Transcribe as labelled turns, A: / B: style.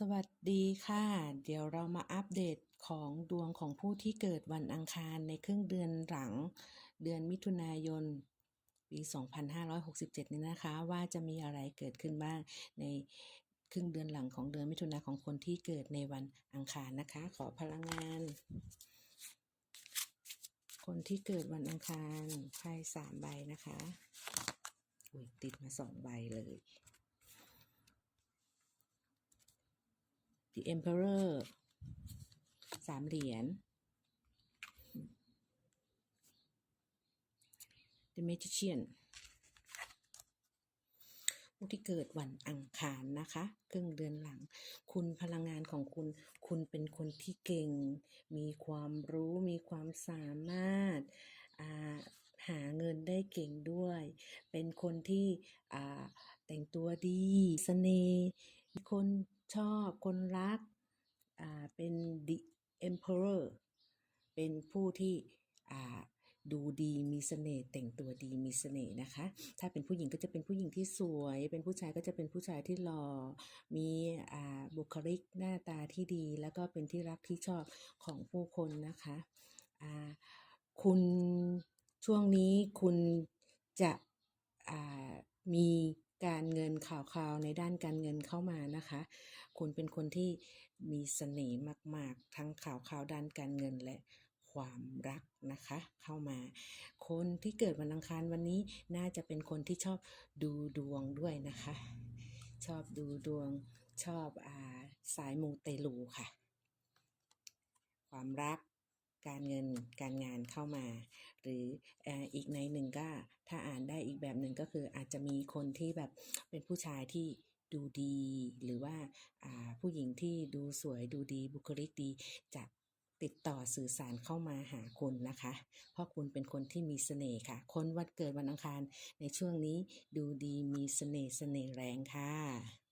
A: สวัสดีค่ะ เดี๋ยวเรามาอัปเดตของดวงของผู้ที่เกิดวันอังคารในครึ่งเดือนหลัง เดือนมิถุนายน ปี 2567 นี้นะคะ ว่าจะมีอะไรเกิดขึ้นบ้างในครึ่งเดือนหลังของเดือนมิถุนาของคนที่เกิดในวันอังคารนะคะ ขอพลังงาน คนที่เกิดวันอังคารไพ่สามใบนะคะ อุ้ยติดมาสองใบเลย The Emperor สามเหรียญ The Magician ผู้ที่เกิดวันอังคารนะคะ ครึ่งเดือนหลัง คุณพลังงานของคุณ คุณเป็นคนที่เก่ง มีความรู้ มีความสามารถาหาเงินได้เก่งด้วย เป็นคนที่แต่งตัวดีเสน่ห์มีคน ชอบคนรักอ่าเป็น the emperor เป็นผู้ที่อ่าดูดีมีเสน่ห์แต่งตัวดีมีเสน่ห์นะคะ ถ้าเป็นผู้หญิงก็จะเป็นผู้หญิงที่สวย เป็นผู้ชายก็จะเป็นผู้ชายที่หล่อมีอ่าบุคลิกหน้าตาที่ดี แล้วก็เป็นที่รักที่ชอบของผู้คนนะคะอ่าคุณช่วงนี้คุณจะอ่ามี การเงินข่าวคราวในด้านการเงินเข้ามานะคะ คุณเป็นคนที่มีเสน่ห์มาก ๆ ทั้งข่าวคราวด้านการเงินและความรักนะคะ เข้ามา คนที่เกิดวันอังคารวันนี้น่าจะเป็นคนที่ชอบดูดวงด้วยนะคะ ชอบดูดวงชอบอาสายมูเตลูค่ะ ความรัก การเงินการงานเข้ามา หรืออีกในหนึ่งก็ถ้าอ่านได้อีกแบบหนึ่งก็คืออาจจะมีคนที่แบบเป็นผู้ชายที่ดูดี หรือว่าอ่าผู้หญิงที่ดูสวยดูดีบุคลิกดีจะติดต่อสื่อสารเข้ามาหาคุณนะคะ เพราะคุณเป็นคนที่มีเสน่ห์ค่ะ คนวันเกิดวันอังคารในช่วงนี้ดูดีมีเสน่ห์เสน่ห์แรงค่ะ